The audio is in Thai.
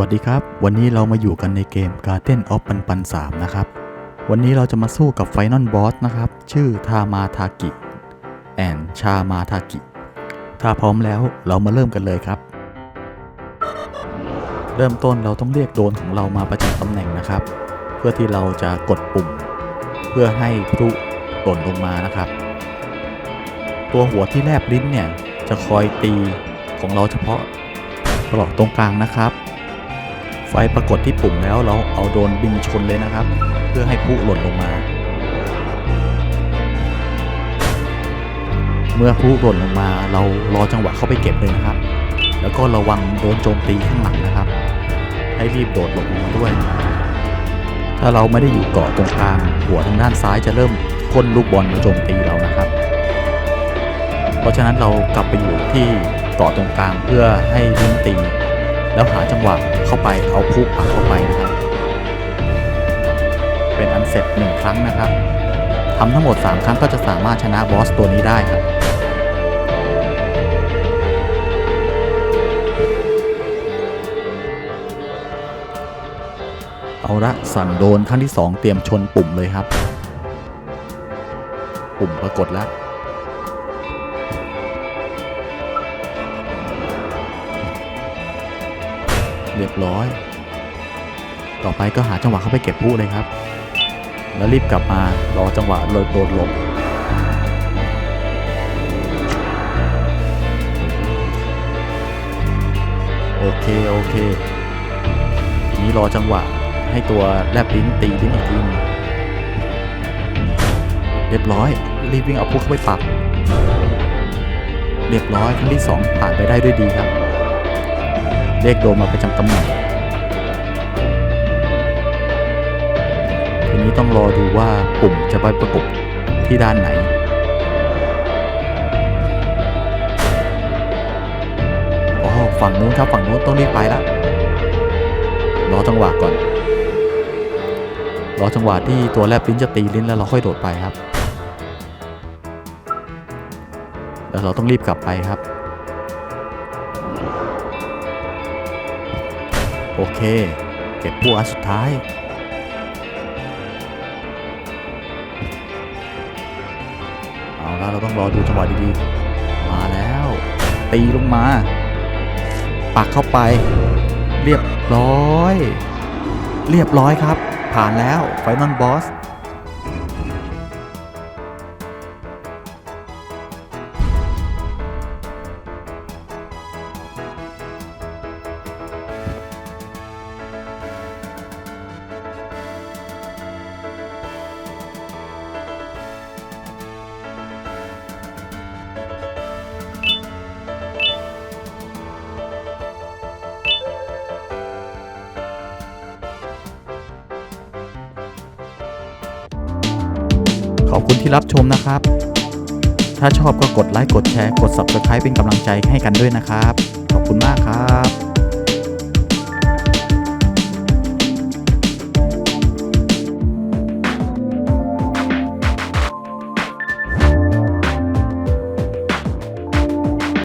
วัสดีครับ วันนี้เรามาอยู่กันในเกม Garden of ปันปัน3นะครับ วันนี้เราจะมาสู้กับไฟนอลบอสนะครับ ชื่อทามาทากิแอนชามาทากิ ถ้าพร้อมแล้วเรามาเริ่มกันเลยครับ เริ่มต้นเราต้องเรียกโดนของเรามาประจำตำแหน่งนะครับ เพื่อที่เราจะกดปุ่ม เพื่อให้พลุหล่นลงมานะครับ ตัวหัวที่แลบลิ้นเนี่ยจะคอยตีของเราเฉพาะปลอกตรงกลางนะครับ ไฟปรากฏที่ปุ่มแล้วเราเอาโดนบินชนเลยนะครับ เพื่อให้พลุหล่นลงมา เมื่อพลุหล่นลงมาเรารอจังหวะเข้าไปเก็บเลยนะครับ แล้วก็ระวังโดนโจมตีข้างหลังนะครับ ให้รีบโดดหลบลงมาด้วย ถ้าเราไม่ได้อยู่เกาะตรงกลางหัวทางด้านซ้ายจะเริ่มพ่นลูกบอลมาโจมตีเรานะครับ เพราะฉะนั้นเรากลับไปอยู่ที่เกาะตรงกลางเพื่อให้ลิ้นตี แล้วหาจังหวะเข้าไปเอาพุปักเข้าไปนะครับ เป็นอันเสร็จหนึ่งครั้งนะครับทำทั้งหมด 3 ครั้งก็จะสามารถชนะบอสตัวนี้ได้ครับเอาละสั่งโดนครั้งที่ 2 เตรียมชนปุ่มเลยครับ ปุ่มปรากฏแล้ว เรียบร้อย ต่อไปก็หาจังหวะเข้าไปเก็บผู้เลยครับ แล้วรีบกลับมารอจังหวะโดดโดดหลบโอเค โอเค ทีนี้รอจังหวะให้ตัวแลบลิ้นตีลิ้นอีกทีนึงเรียบร้อย รีบวิ่งเอาผู้เข้าไปปัก เรียบร้อยครั้งที่สองผ่านไปได้ด้วยดีครับ เรียกโดมาประจำตำแหน่งทีนี้ต้องรอดูว่าปุ่มจะไปประกบที่ด้านไหน อ๋อ ฝั่งนู้นครับฝั่งนู้นต้องรีบไปล้วรอจังหวะก่อน รอจังหวะที่ตัวแลบลิ้นจะตีลิ้นแล้วเราค่อยโดดไปครับ แล้วเราต้องรีบกลับไปครับ โอเค เก็บผู้อันสุดท้าย เอาละเราต้องรอดูจังหวะดีๆ มาแล้ว ตีลงมา ปักเข้าไป เรียบร้อย เรียบร้อยครับ ผ่านแล้วไฟนอลบอส ขอบคุณที่รับชมนะครับ ถ้าชอบก็กดไลค์กดแชร์กด Subscribe เป็นกำลังใจให้กันด้วยนะครับ ขอบคุณมากครับ